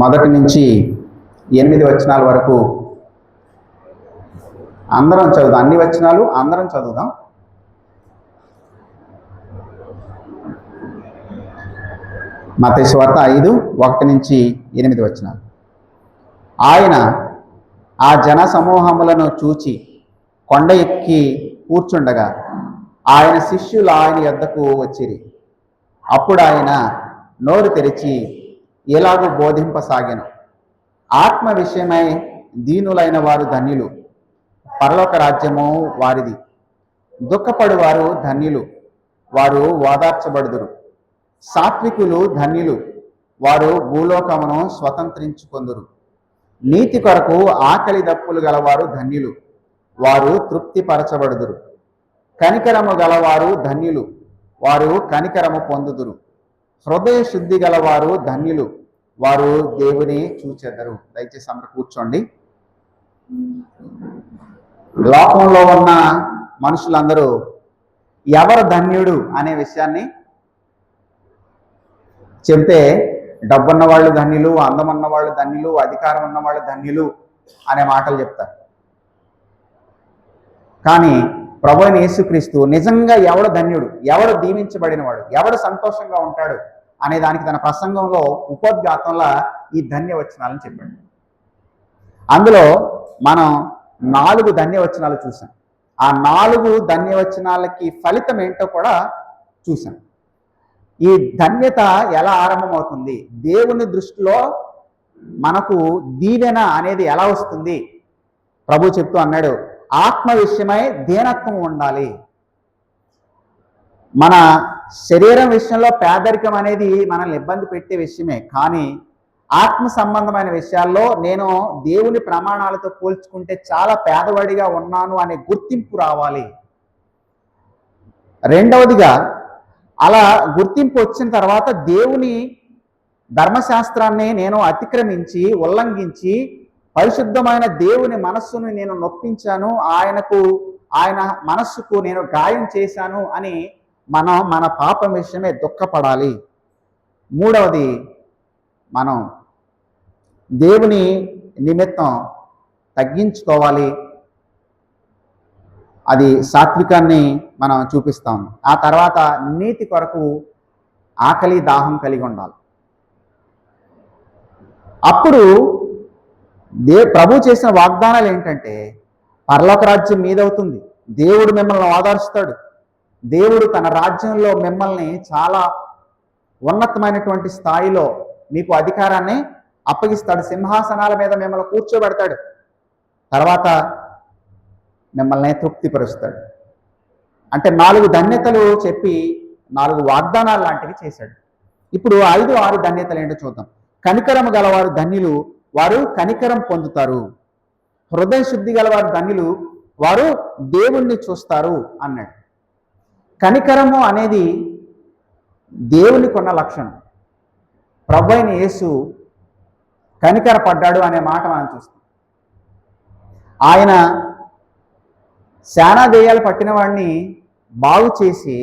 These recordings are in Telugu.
మొదటి నుంచి ఎనిమిది వచనాల వరకు అందరం చదువుదాం. అన్ని వచనాలు అందరం చదువుదాం. మతేశ్వార్త ఐదు ఒకటి నుంచి ఎనిమిది వచనాలు. ఆయన ఆ జన సమూహములను చూచి కొండ ఎక్కి కూర్చుండగా ఆయన శిష్యులు ఆయన యొద్దకు వచ్చిరి. అప్పుడు ఆయన నోరు తెరిచి ఎలాగూ బోధింపసాగాను. ఆత్మ విషయమై దీనులైన వారు ధన్యులు. పరలోక రాజ్యము వారిది. దుఃఖపడు వారు ధన్యులు. వారు ఓదార్చబడుదురు. సాత్వికులు ధన్యులు. వారు భూలోకమును స్వతంత్రించుకొందురు. నీతి కొరకు ఆకలి దప్పులు గలవారు ధన్యులు. వారు తృప్తిపరచబడుదురు. కనికరము గలవారు ధన్యులు. వారు కనికరము పొందుదురు. హృదయ శుద్ధి గలవారు ధన్యులు. వారు దేవుని చూచెదరు. దయచేసి అందరు కూర్చోండి. లోకంలో ఉన్న మనుషులందరూ ఎవరు ధన్యుడు అనే విషయాన్ని చెబితే డబ్బున్న వాళ్ళు ధన్యులు అందమున్న వాళ్ళు ధన్యులు అధికారం ఉన్న వాళ్ళు ధన్యులు అనే మాటలు చెప్తారు. కానీ ప్రభు యేసుక్రీస్తు నిజంగా ఎవడు ధన్యుడు? ఎవడు దీవించబడినవాడు? ఎవడు సంతోషంగా ఉంటాడు? అనే దానికి తన ప్రసంగంలో ఉపోద్ఘాతంలో ఈ ధన్యవచనాలను చెప్పాడు. అందులో మనం నాలుగు ధన్యవచనాలు చూసాం. ఆ నాలుగు ధన్యవచనాలకి ఫలితం ఏంటో కూడా చూసాం. ఈ ధన్యత ఎలా ఆరంభమవుతుంది? దేవుని దృష్టిలో మనకు దీవెన అనేది ఎలా వస్తుంది? ప్రభు చెప్తూ అన్నాడు ఆత్మ విషయమై దీనత్వం ఉండాలి. మన శరీరం విషయంలో పేదరికం అనేది మనల్ని ఇబ్బంది పెట్టే విషయమే. కానీ ఆత్మ సంబంధమైన విషయాల్లో నేను దేవుని ప్రమాణాలతో పోల్చుకుంటే చాలా పేదవాడిగా ఉన్నాను అనే గుర్తింపు రావాలి. రెండవదిగా అలా గుర్తింపు వచ్చిన తర్వాత దేవుని ధర్మశాస్త్రాన్ని నేను అతిక్రమించి ఉల్లంఘించి పరిశుద్ధమైన దేవుని మనస్సును నేను నొప్పించాను ఆయనకు ఆయన మనస్సుకు నేను గాయం చేశాను అని మనం మన పాపం విషయమే దుఃఖపడాలి. మూడవది మనం దేవుని నిమిత్తం తగ్గించుకోవాలి. అది సాత్వికాన్ని మనం చూపిస్తాం. ఆ తర్వాత నీతి కొరకు ఆకలి దాహం కలిగి ఉండాలి. అప్పుడు దే ప్రభు చేసిన వాగ్దానాలు ఏంటంటే పర్లోక రాజ్యం మీదవుతుంది. దేవుడు మిమ్మల్ని ఆదర్శిస్తాడు దేవుడు తన రాజ్యంలో మిమ్మల్ని చాలా ఉన్నతమైనటువంటి స్థాయిలో మీకు అధికారాన్ని అప్పగిస్తాడు. సింహాసనాల మీద మిమ్మల్ని కూర్చోబెడతాడు. తర్వాత మిమ్మల్ని తృప్తిపరుస్తాడు. అంటే నాలుగు ధన్యతలు చెప్పి నాలుగు వాగ్దానాలు లాంటివి చేశాడు. ఇప్పుడు ఐదు ఆరు ధన్యతలు ఏంటో చూద్దాం. కనికరం గలవారు ధన్యులు వారు కనికరం పొందుతారు. హృదయ శుద్ధి గలవారు ధన్యులు వారు దేవుణ్ణి చూస్తారు అన్నాడు. కనికరము అనేది దేవునికి ఉన్న లక్షణం. ప్రభు అయిన యేసు కనికర పడ్డాడు అనే మాట మనం చూస్తాం. ఆయన శానా దేయాలు పట్టిన వాడిని బాగు చేసి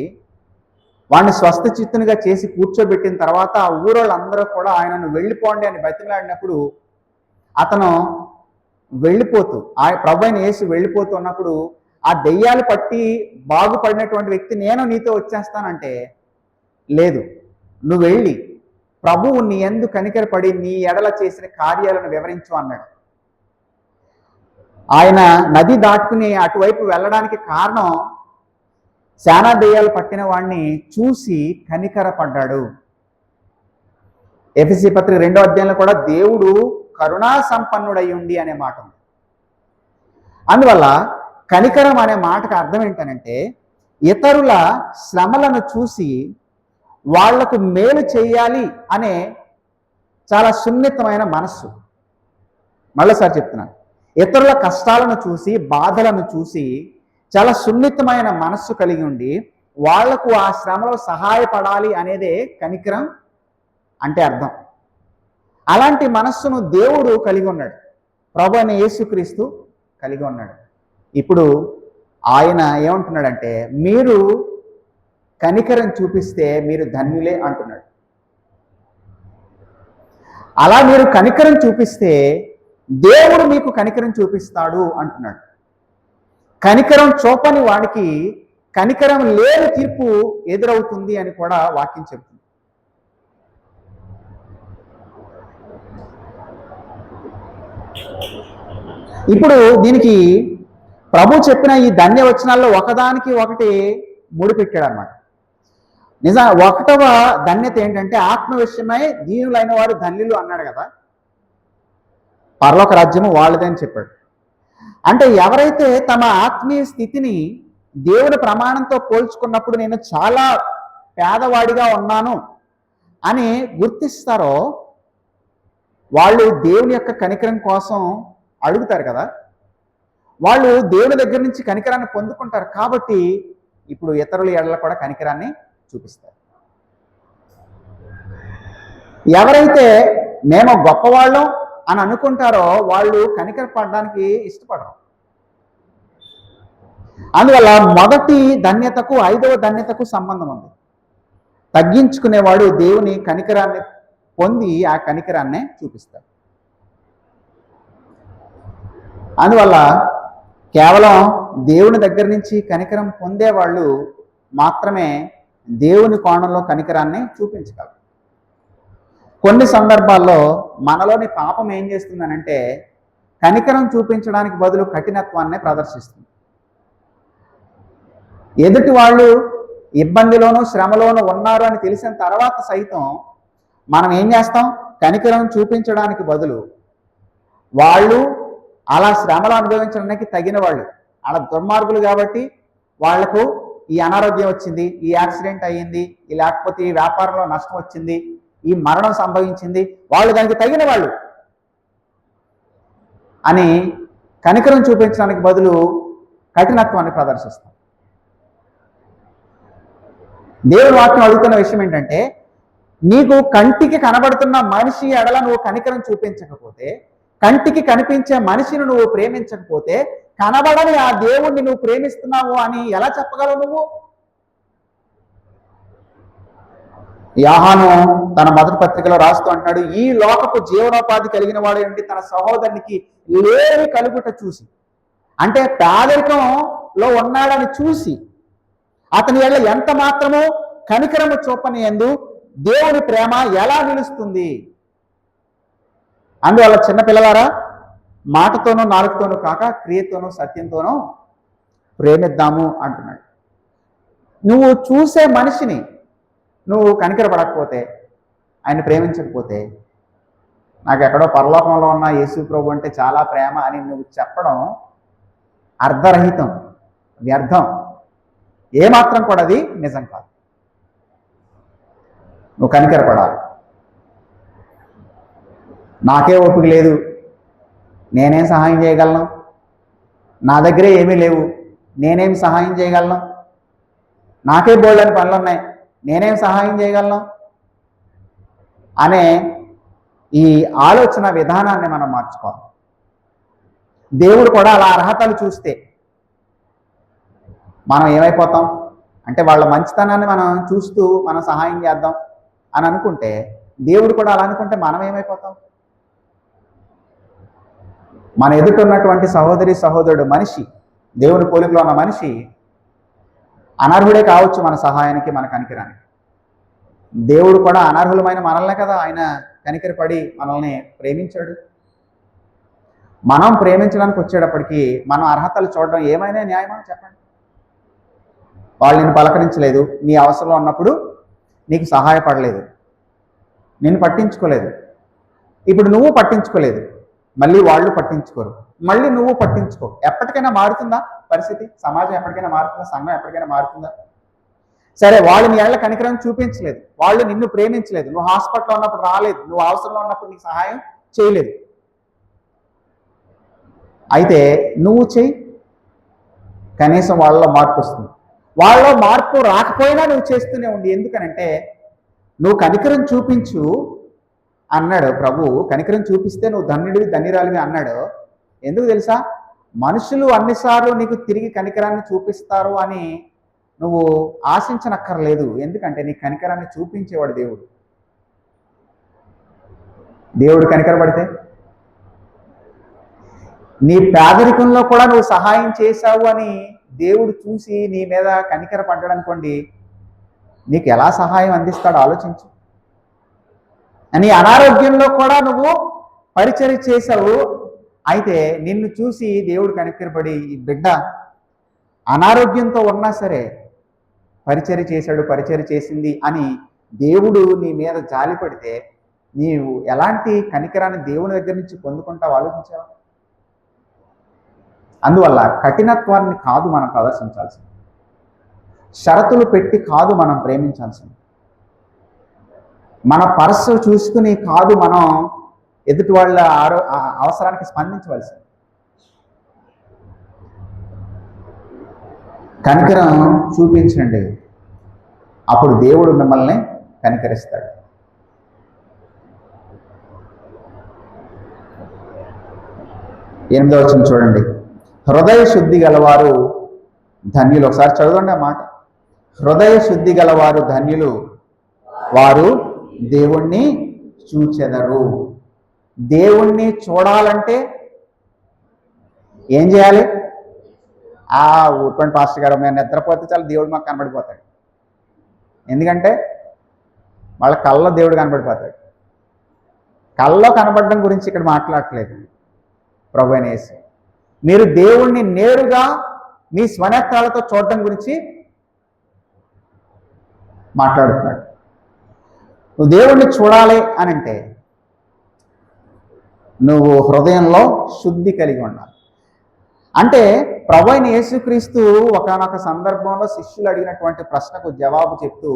వాడిని స్వస్థ చిత్తునిగా చేసి కూర్చోబెట్టిన తర్వాత ఆ ఊరోళ్ళందరూ కూడా ఆయనను వెళ్ళిపోండి అని బతిమలాడినప్పుడు అతను వెళ్ళిపోతూ ఆ ప్రభు అయిన యేసు ఆ దెయ్యాలు పట్టి బాగుపడినటువంటి వ్యక్తి నేను నీతో వచ్చేస్తానంటే లేదు. నువ్వు వెళ్ళి ప్రభువు నీ ఎందు కనికరపడి నీ ఎడల చేసిన కార్యాలను వివరించు అన్నాడు. ఆయన నది దాటుకుని అటువైపు వెళ్ళడానికి కారణం శానా దెయ్యాలు పట్టిన వాడిని చూసి కనికరపడ్డాడు ఎఫ్ఎసి పత్రిక రెండో అధ్యాయంలో కూడా దేవుడు కరుణా సంపన్నుడై ఉండి అనే మాట ఉంది. అందువల్ల కనికరం అనే మాటకు అర్థం ఏంటనంటే ఇతరుల శ్రమలను చూసి వాళ్ళకు మేలు చేయాలి అనే చాలా సున్నితమైన మనస్సు. మళ్ళీసారి చెప్తున్నాను ఇతరుల కష్టాలను చూసి బాధలను చూసి చాలా సున్నితమైన మనస్సు కలిగి ఉండి వాళ్ళకు ఆ శ్రమలో సహాయపడాలి అనేదే కనికరం అంటే అర్థం. అలాంటి మనస్సును దేవుడు కలిగి ఉన్నాడు. ప్రభు అనే యేసుక్రీస్తు కలిగి ఉన్నాడు. ఇప్పుడు ఆయన ఏమంటున్నాడంటే మీరు కనికరం చూపిస్తే మీరు ధన్యులే అంటున్నాడు. అలా మీరు కనికరం చూపిస్తే దేవుడు మీకు కనికరం చూపిస్తాడు అంటున్నాడు. కనికరం చూపని వాడికి కనికరం లేని తీర్పు ఎదురవుతుంది అని కూడా వాక్యం చెప్తుంది ఇప్పుడు దీనికి ప్రభు చెప్పిన ఈ ధన్యవచనాల్లో ఒకదానికి ఒకటి ముడిపెట్టాడు అనమాట నిజా ఒకటవ ధన్యత ఏంటంటే ఆత్మ విషయమై దీనులైన వారు ధన్యులు అన్నాడు కదా. పరలోక రాజ్యము వాళ్ళదని చెప్పాడు. అంటే ఎవరైతే తమ ఆత్మీయ స్థితిని దేవుని ప్రమాణంతో పోల్చుకున్నప్పుడు నేను చాలా పేదవాడిగా ఉన్నాను అని గుర్తిస్తారో వాళ్ళు దేవుని యొక్క కనికరం కోసం అడుగుతారు కదా. వాళ్ళు దేవుని దగ్గర నుంచి కనికరాన్ని పొందుకుంటారు కాబట్టి ఇప్పుడు ఇతరుల ఎడల కూడా కనికరాన్ని చూపిస్తారు. ఎవరైతే మేము గొప్పవాళ్ళం అని అనుకుంటారో వాళ్ళు కనికర పడడానికి ఇష్టపడరు. అందువల్ల మొదటి ధన్యతకు ఐదవ ధన్యతకు సంబంధం ఉంది. తగ్గించుకునేవాడు దేవుని కనికరాన్ని పొంది ఆ కనికరాన్నే చూపిస్తాడు. అందువల్ల కేవలం దేవుని దగ్గర నుంచి కనికరం పొందేవాళ్ళు మాత్రమే దేవుని కోణంలో కనికరాన్ని చూపించగలరు. కొన్ని సందర్భాల్లో మనలోని పాపం ఏం చేస్తుందనంటే కనికరం చూపించడానికి బదులు కఠినత్వాన్ని ప్రదర్శిస్తుంది. ఎదుటి వాళ్ళు ఇబ్బందిలోనూ శ్రమలోనూ ఉన్నారు అని తెలిసిన తర్వాత సైతం మనం ఏం చేస్తాం? కనికరం చూపించడానికి బదులు వాళ్ళు అలా శ్రమలు అనుభవించడానికి తగిన వాళ్ళు. అలా దుర్మార్గులు కాబట్టి వాళ్ళకు ఈ అనారోగ్యం వచ్చింది ఈ యాక్సిడెంట్ అయ్యింది ఈ లేకపోతే ఈ వ్యాపారంలో నష్టం వచ్చింది ఈ మరణం సంభవించింది వాళ్ళు దానికి తగిన వాళ్ళు. అని కనికరం చూపించడానికి బదులు కఠినత్వాన్ని ప్రదర్శిస్తాం దేవుడు వాక్యం అడుగుతున్న విషయం ఏంటంటే నీకు కంటికి కనబడుతున్న మనిషి ఎడల నువ్వు కనికరం చూపించకపోతే కంటికి కనిపించే మనిషిని నువ్వు ప్రేమించకపోతే కనబడని ఆ దేవుణ్ణి నువ్వు ప్రేమిస్తున్నావు అని ఎలా చెప్పగలవు నువ్వు? యాహాను తన మొదటి పత్రికలో రాస్తూ అంటున్నాడు ఈ లోకపు జీవనోపాధి కలిగిన వాడు ఏంటి తన సహోదరునికి లేని కలుగుట చూసి. అంటే పేదరికంలో ఉన్నాడని చూసి అతని ఎళ్ళ ఎంత మాత్రమో కనికరము చూపని ఎందు దేవుని ప్రేమ ఎలా నిలుస్తుంది? అందువల్ల చిన్నపిల్లలారా మాటతోనూ నాలుగుతోనూ కాక క్రియతోనూ సత్యంతోనూ ప్రేమిద్దాము అంటున్నాడు. నువ్వు చూసే మనిషిని నువ్వు కనికరపడకపోతే ఆయన ప్రేమించకపోతే నాకు ఎక్కడో పరలోకంలో ఉన్న యేసు ప్రభు అంటే చాలా ప్రేమ అని నువ్వు చెప్పడం అర్ధరహితం వ్యర్థం. ఏమాత్రం కూడా అది నిజం కాదు. నువ్వు కనికరపడాలి. నాకే ఓపిక లేదు. నేనేం సహాయం చేయగలను? నా దగ్గరే ఏమీ లేవు. నేనేం సహాయం చేయగలను? నాకే బోల్డని పనులు ఉన్నాయి. నేనేం సహాయం చేయగలను? అనే ఈ ఆలోచన విధానాన్ని మనం మార్చుకోవాలి. దేవుడు కూడా అలా అర్హతలు చూస్తే మనం ఏమైపోతాం? అంటే వాళ్ళ మంచితనాన్ని మనం చూస్తూ మనం సహాయం చేద్దాం అని అనుకుంటే దేవుడు కూడా అలా అనుకుంటే మనం ఏమైపోతాం? మన ఎదుటున్నటువంటి సహోదరి సహోదరుడు మనిషి దేవుని పోలికలో ఉన్న మనిషి అనర్హుడే కావచ్చు మన సహాయానికి మన కనికరానికి. దేవుడు కూడా అనర్హులమైన మనల్నే కదా ఆయన కనికరపడి మనల్ని ప్రేమించాడు. మనం ప్రేమించడానికి వచ్చేటప్పటికి మనం అర్హతలు చూడడం ఏమైనా న్యాయమా? చెప్పండి. వాళ్ళు నేను పలకరించలేదు నీ అవసరంలో ఉన్నప్పుడు నీకు సహాయపడలేదు నేను పట్టించుకోలేదు. ఇప్పుడు నువ్వు పట్టించుకోలేదు. మళ్ళీ వాళ్ళు పట్టించుకోరు. మళ్ళీ నువ్వు పట్టించుకో. ఎప్పటికైనా మారుతుందా పరిస్థితి? సమాజం ఎప్పటికైనా మారుతుందా? సంఘం ఎప్పటికైనా మారుతుందా? సరే వాళ్ళు నీ ఏళ్ళ కనికరం చూపించలేదు. వాళ్ళు నిన్ను ప్రేమించలేదు. నువ్వు హాస్పిటల్లో ఉన్నప్పుడు రాలేదు. నువ్వు అవసరంలో ఉన్నప్పుడు నీకు సహాయం చేయలేదు. అయితే నువ్వు చెయ్యి. కనీసం వాళ్ళలో మార్పు వస్తుంది. వాళ్ళలో మార్పు రాకపోయినా నువ్వు చేస్తూనే ఉండి. ఎందుకనంటే నువ్వు కనికరం చూపించు అన్నాడు ప్రభు కనికరం చూపిస్తే నువ్వు ధన్యుడివి ధన్యురాలివి అన్నాడు. ఎందుకు తెలుసా? మనుషులు అన్నిసార్లు నీకు తిరిగి కనికరాన్ని చూపిస్తారు అని నువ్వు ఆశించనక్కర్లేదు. ఎందుకంటే నీ కనికరాన్ని చూపించేవాడు దేవుడు. దేవుడు కనికరపడితే నీ పేదరికంలో కూడా నువ్వు సహాయం చేశావు అని దేవుడు చూసి నీ మీద కనికర పడ్డాడనుకోండి నీకు ఎలా సహాయం అందిస్తాడో ఆలోచించు. నీ అనారోగ్యంలో కూడా నువ్వు పరిచర్య చేశావు. అయితే నిన్ను చూసి దేవుడు కనికరపడి ఈ బిడ్డ అనారోగ్యంతో ఉన్నా సరే పరిచర్య చేశాడు పరిచర్య చేసింది అని దేవుడు నీ మీద జాలి పడితే నీవు ఎలాంటి కనికరాన్ని దేవుని దగ్గర నుంచి పొందుకుంటావు ఆలోచించావు? అందువల్ల కఠినత్వాన్ని కాదు మనం ప్రదర్శించాల్సింది. షరతులు పెట్టి కాదు మనం ప్రేమించాల్సింది. మన పర్సు చూసుకుని కాదు మనం ఎదుటి వాళ్ళ ఆరో ఆ- అవసరానికి స్పందించవలసింది. కనికరం చూపించండి. అప్పుడు దేవుడు మిమ్మల్ని కనికరిస్తాడు. ఎనిమిదో వచ్చిన చూడండి. హృదయ శుద్ధి గలవారు ధన్యులు. ఒకసారి చదవండి ఆ మాట. హృదయ శుద్ధి గలవారు ధన్యులు. వారు దేవుణ్ణి చూచెదరు. దేవుణ్ణి చూడాలంటే ఏం చేయాలి? ఆ ఊరుకోండి పాస్టర్ గారు మేము నిద్రపోతే చాలు దేవుడు మాకు కనబడిపోతాడు. ఎందుకంటే వాళ్ళ కళ్ళలో దేవుడు కనబడిపోతాడు. కళ్ళలో కనబడడం గురించి ఇక్కడ మాట్లాడట్లేదు ప్రభు అనేసి మీరు దేవుణ్ణి నేరుగా మీ స్వనేత్రాలతో చూడడం గురించి మాట్లాడుతున్నాడు. నువ్వు దేవుణ్ణి చూడాలి అని అంటే నువ్వు హృదయంలో శుద్ధి కలిగి ఉండాలి. అంటే ప్రభు అయిన యేసుక్రీస్తు ఒకనొక సందర్భంలో శిష్యులు అడిగినటువంటి ప్రశ్నకు జవాబు చెప్తూ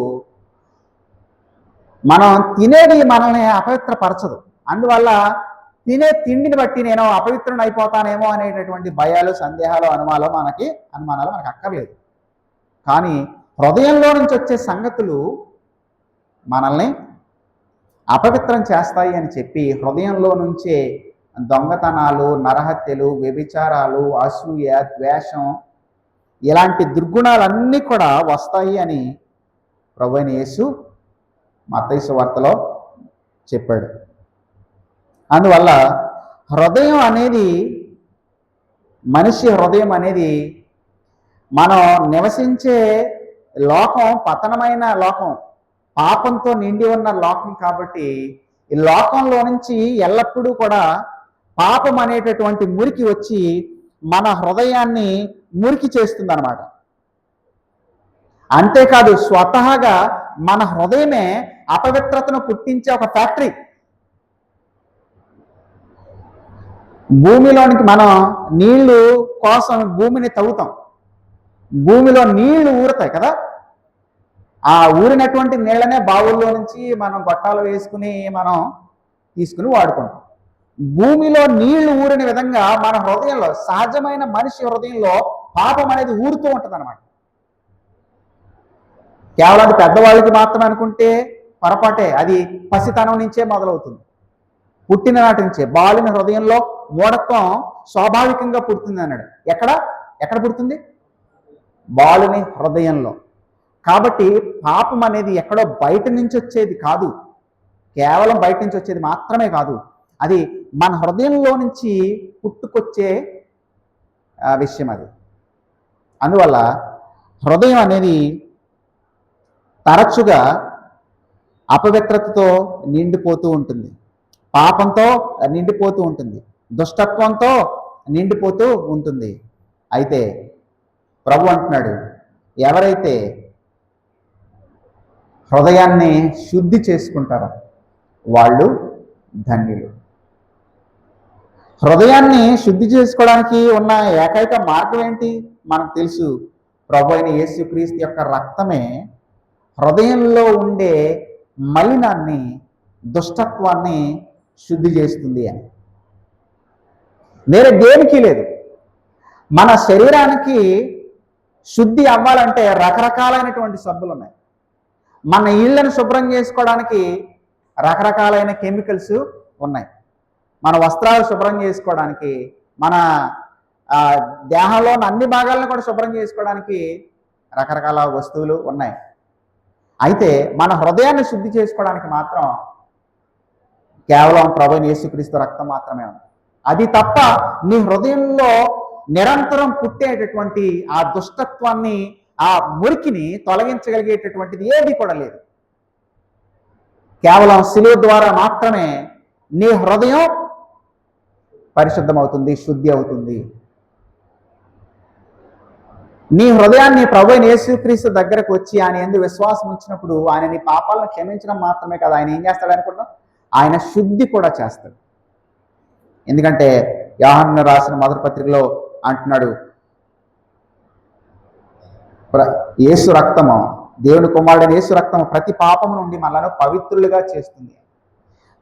మనం తినేది మనల్ని అపవిత్రపరచదు. అందువల్ల తినే తిండిని బట్టి నేను అపవిత్రుని అయిపోతానేమో అనేటటువంటి భయాలు సందేహాలు అనుమానాలు మనకి అనుమానాలు మనకు అక్కర్లేదు. కానీ హృదయంలో నుంచి వచ్చే సంగతులు మనల్ని అపవిత్రం చేస్తాయి అని చెప్పి హృదయంలో నుంచే దొంగతనాలు నరహత్యలు వ్యభిచారాలు అసూయ ద్వేషం ఇలాంటి దుర్గుణాలన్నీ కూడా వస్తాయి అని ప్రభు అయిన యేసు వార్తలో చెప్పాడు. అందువల్ల హృదయం అనేది మనిషి హృదయం అనేది మనం నివసించే లోకం పతనమైన లోకం. పాపంతో నిండి ఉన్న లోకం కాబట్టి ఈ లోకంలో నుంచి ఎల్లప్పుడూ కూడా పాపం అనేటటువంటి మురికి వచ్చి మన హృదయాన్ని మురికి చేస్తుంది అనమాట అంతేకాదు స్వతహాగా మన హృదయమే అపవిత్రతను పుట్టించే ఒక ఫ్యాక్టరీ. భూమిలోనికి మనం నీళ్ళు కోసం భూమిని తవ్వుతాం. భూమిలో నీళ్ళు ఊరుతాయి కదా? ఆ ఊరినటువంటి నీళ్ళనే బావుల్లో నుంచి మనం గొట్టాలు వేసుకుని మనం తీసుకుని వాడుకుంటాం. భూమిలో నీళ్ళు ఊరిన విధంగా మన హృదయంలో సహజమైన మనిషి హృదయంలో పాపం అనేది ఊరుతూ ఉంటుంది అనమాట కేవలం పెద్దవాళ్ళకి మాత్రమే అనుకుంటే పొరపాటే అది పసితనం నుంచే మొదలవుతుంది. పుట్టిన నాటి నుంచే బాలుని హృదయంలో మూఢత్వం స్వాభావికంగా పుడుతుంది అన్నాడు. ఎక్కడ? ఎక్కడ పుడుతుంది? బాలుని హృదయంలో. కాబట్టి పాపం అనేది ఎక్కడో బయట నుంచి వచ్చేది కాదు. కేవలం బయట నుంచి వచ్చేది మాత్రమే కాదు. అది మన హృదయంలో నుంచి పుట్టుకొచ్చే విషయం అది. అందువల్ల హృదయం అనేది తరచుగా అపవిత్రతతో నిండిపోతూ ఉంటుంది. పాపంతో నిండిపోతూ ఉంటుంది. దుష్టత్వంతో నిండిపోతూ ఉంటుంది. అయితే ప్రభు అంటున్నాడు ఎవరైతే హృదయాన్ని శుద్ధి చేసుకుంటారు? వాళ్ళు ధన్యులు. హృదయాన్ని శుద్ధి చేసుకోవడానికి ఉన్న ఏకైక మార్గం ఏంటి? మనకు తెలుసు. ప్రభు అయిన యేసుక్రీస్తు యొక్క రక్తమే హృదయంలో ఉండే మలినాన్ని దుష్టత్వాన్ని శుద్ధి చేస్తుంది అని. వేరే దేనికి లేదు. మన శరీరానికి శుద్ధి అవ్వాలంటే రకరకాలైనటువంటి సబ్బులు ఉన్నాయి మన ఇళ్ళను శుభ్రం చేసుకోవడానికి రకరకాలైన కెమికల్స్ ఉన్నాయి. మన వస్త్రాలు శుభ్రం చేసుకోవడానికి మన దేహంలోని అన్ని భాగాలను కూడా శుభ్రం చేసుకోవడానికి రకరకాల వస్తువులు ఉన్నాయి. అయితే మన హృదయాన్ని శుద్ధి చేసుకోవడానికి మాత్రం కేవలం ప్రభు యేసుక్రీస్తు రక్తం మాత్రమే ఉంది. అది తప్ప నీ హృదయంలో నిరంతరం పుట్టేటటువంటి ఆ దుష్టత్వాన్ని ఆ మురికిని తొలగించగలిగేటటువంటిది ఏది కూడా లేదు. కేవలం శిలువ ద్వారా మాత్రమే నీ హృదయం పరిశుద్ధమవుతుంది శుద్ధి అవుతుంది. నీ హృదయాన్ని ప్రభు యేసుక్రీస్తు దగ్గరకు వచ్చి ఆయన ఎందు విశ్వాసం ఉంచినప్పుడు ఆయన నీ పాపాలను క్షమించడం మాత్రమే కదా ఆయన ఏం చేస్తాడు అనుకుంటాం ఆయన శుద్ధి కూడా చేస్తాడు. ఎందుకంటే యాహన్ రాసిన మొదటి పత్రికలో అంటున్నాడు ప్ర- యేసు రక్తము దేవుని కుమారుడైన యేసు రక్తము ప్రతి పాపము నుండి మనలను పవిత్రులుగా చేస్తుంది.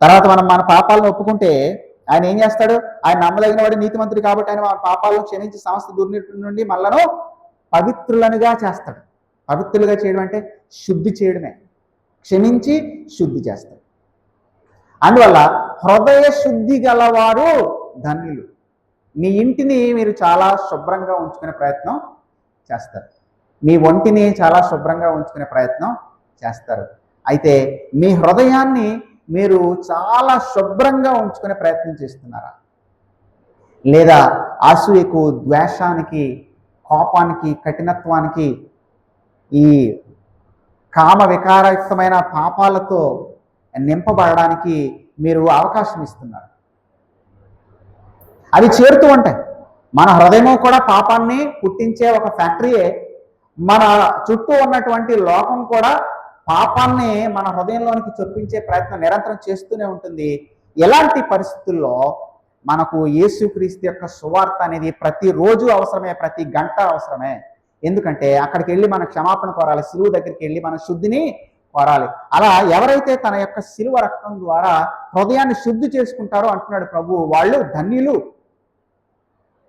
తర్వాత మనం మన పాపాలను ఒప్పుకుంటే ఆయన ఏం చేస్తాడు? ఆయన నమ్మదగిన వాడు నీతిమంతుడు కాబట్టి ఆయన మన పాపాలను క్షమించి సమస్త దుర్నీతి నుండి మనలను పవిత్రులనుగా చేస్తాడు. పవిత్రులుగా చేయడం అంటే శుద్ధి చేయడమే. క్షమించి శుద్ధి చేస్తాడు. అందువల్ల హృదయ శుద్ధి గలవారు ధన్యులు. మీ ఇంటిని మీరు చాలా శుభ్రంగా ఉంచుకునే ప్రయత్నం చేస్తారు. మీ ఒంటిని చాలా శుభ్రంగా ఉంచుకునే ప్రయత్నం చేస్తారు. అయితే మీ హృదయాన్ని మీరు చాలా శుభ్రంగా ఉంచుకునే ప్రయత్నం చేస్తున్నారా? లేదా ఆసూయకు ద్వేషానికి కోపానికి కఠినత్వానికి ఈ కామ వికారయుక్తమైన పాపాలతో నింపబడడానికి మీరు అవకాశం ఇస్తున్నారు. అవి చేరుతూ ఉంటాయి. మన హృదయము కూడా పాపాన్ని పుట్టించే ఒక ఫ్యాక్టరీయే మన చుట్టూ ఉన్నటువంటి లోకం కూడా పాపాన్ని మన హృదయంలోనికి చొప్పించే ప్రయత్నం నిరంతరం చేస్తూనే ఉంటుంది. ఎలాంటి పరిస్థితుల్లో మనకు యేసుక్రీస్తు యొక్క సువార్త అనేది ప్రతిరోజు అవసరమే ప్రతి గంట అవసరమే? ఎందుకంటే అక్కడికి వెళ్ళి మన క్షమాపణ కోరాలి శిలువు దగ్గరికి వెళ్ళి మన శుద్ధిని కోరాలి. అలా ఎవరైతే తన యొక్క శిలువ రక్తం ద్వారా హృదయాన్ని శుద్ధి చేసుకుంటారో అంటున్నాడు ప్రభు వాళ్ళు ధన్యులు.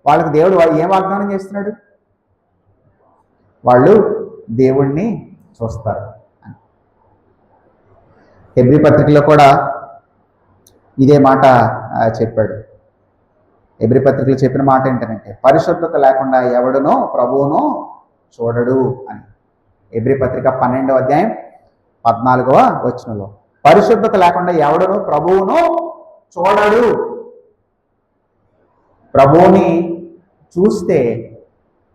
వాళ్ళకి దేవుడు ఏం వాగ్దానం చేస్తున్నాడు? వాళ్ళు దేవుణ్ణి చూస్తారు. హెబ్రి పత్రికలో కూడా ఇదే మాట చెప్పాడు. ఎబ్రి పత్రికలు చెప్పిన మాట ఏంటంటే పరిశుద్ధత లేకుండా ఎవడునో ప్రభువునో చూడడు అని. ఎబ్రి పత్రిక పన్నెండవ అధ్యాయం పద్నాలుగవ వచనంలో పరిశుద్ధత లేకుండా ఎవడును ప్రభువును చూడడు. ప్రభువుని చూస్తే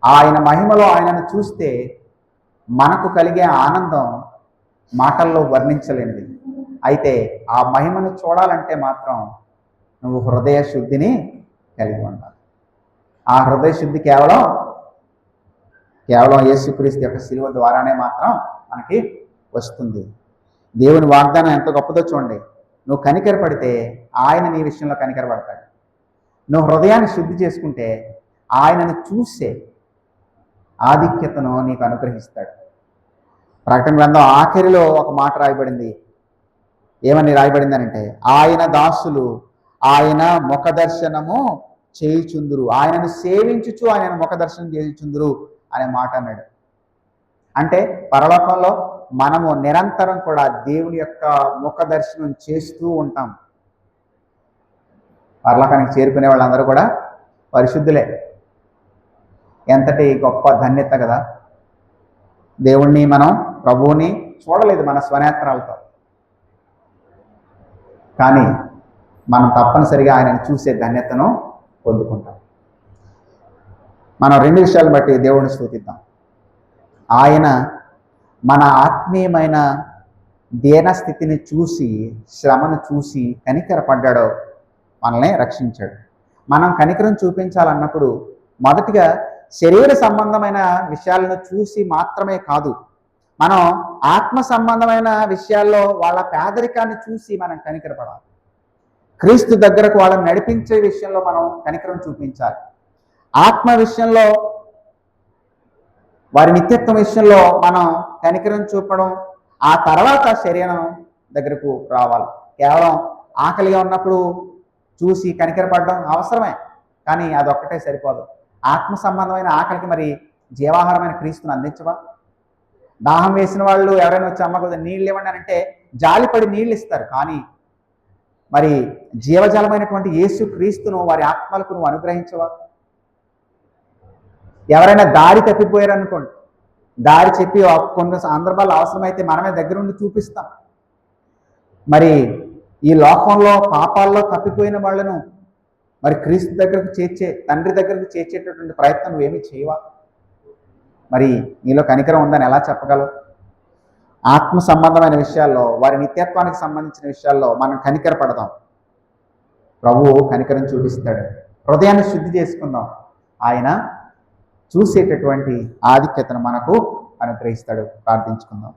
ఆయన మహిమలో ఆయనను చూస్తే మనకు కలిగే ఆనందం మాటల్లో వర్ణించలేనిది. అయితే ఆ మహిమను చూడాలంటే మాత్రం నువ్వు హృదయ శుద్ధిని కలిగి ఉండాలి. ఆ హృదయ శుద్ధి కేవలం కేవలం యేసుక్రీస్తు యొక్క శిలువ ద్వారానే మాత్రం మనకి వస్తుంది. దేవుని వాగ్దానం ఎంత గొప్పదో చూడండి. నువ్వు కనికరపడితే ఆయన నీ విషయంలో కనికరపడతాడు నువ్వు హృదయాన్ని శుద్ధి చేసుకుంటే ఆయనను చూసే ఆధిక్యతను నీకు అనుగ్రహిస్తాడు. ప్రకటన గ్రంథం ఆఖరిలో ఒక మాట రాయబడింది. ఏమని రాయబడింది అంటే ఆయన దాసులు ఆయన ముఖదర్శనము చేయుచుందురు. ఆయనను సేవించుచు ఆయన ముఖ దర్శనం చేయుచుందురు అనే మాట అన్నాడు. అంటే పరలోకంలో మనము నిరంతరం కూడా దేవుని యొక్క ముఖదర్శనం చేస్తూ ఉంటాం. పరలోకానికి చేరుకునే వాళ్ళందరూ కూడా పరిశుద్ధులే. ఎంతటి గొప్ప ధన్యత కదా. దేవుణ్ణి మనం ప్రభువుని చూడలేదు మన స్వనేత్రాలతో. కానీ మనం తప్పనిసరిగా ఆయనను చూసే ధన్యతను పొందుకుంటాం. మనం రెండు విషయాలు బట్టి దేవుడిని స్థుతిద్దాం. ఆయన మన ఆత్మీయమైన దీనస్థితిని చూసి శ్రమను చూసి కనికరపడ్డాడో మనల్ని రక్షించాడు. మనం కనికరం చూపించాలన్నప్పుడు మొదటిగా శరీర సంబంధమైన విషయాలను చూసి మాత్రమే కాదు. మనం ఆత్మ సంబంధమైన విషయాల్లో వాళ్ళ పేదరికాన్ని చూసి మనం కనికరపడాలి. క్రీస్తు దగ్గరకు వాళ్ళని నడిపించే విషయంలో మనం కనికరం చూపించాలి. ఆత్మ విషయంలో వారి నిత్యత్వం విషయంలో మనం కనికరం చూపడం ఆ తర్వాత శరీరం దగ్గరకు రావాలి. కేవలం ఆకలిగా ఉన్నప్పుడు చూసి కనికరపడడం అవసరమే కానీ అదొక్కటే సరిపోదు. ఆత్మ సంబంధమైన ఆకలికి మరి జీవాహారమైన క్రీస్తుని అందించవా? దాహం వేసిన వాళ్ళు ఎవరైనా వచ్చి అమ్మ కొద్దిగా నీళ్ళు ఇవ్వండి అంటే జాలిపడి నీళ్ళు ఇస్తారు. కానీ మరి జీవజలమైనటువంటి యేసు క్రీస్తును వారి ఆత్మలకు నువ్వు అనుగ్రహించవా? ఎవరైనా దారి తప్పిపోయారు అనుకోండి. దారి చెప్పి కొన్ని సందర్భాలు అవసరమైతే మనమే దగ్గరుండి చూపిస్తాం. మరి ఈ లోకంలో పాపాల్లో తప్పిపోయిన వాళ్ళను మరి క్రీస్తు దగ్గరకు చేర్చే తండ్రి దగ్గరకు చేర్చేటటువంటి ప్రయత్నం నువ్వేమీ చేయవా? మరి నీలో కనికరం ఉందని ఎలా చెప్పగలవు? ఆత్మ సంబంధమైన విషయాల్లో వారి నిత్యత్వానికి సంబంధించిన విషయాల్లో మనం కనికర పడదాం ప్రభువు కనికరం చూపిస్తాడు. హృదయాన్ని శుద్ధి చేసుకుందాం. ఆయన చూసేటటువంటి ఆధిక్యతను మనకు అనుగ్రహిస్తాడు. ప్రార్థించుకుందాం.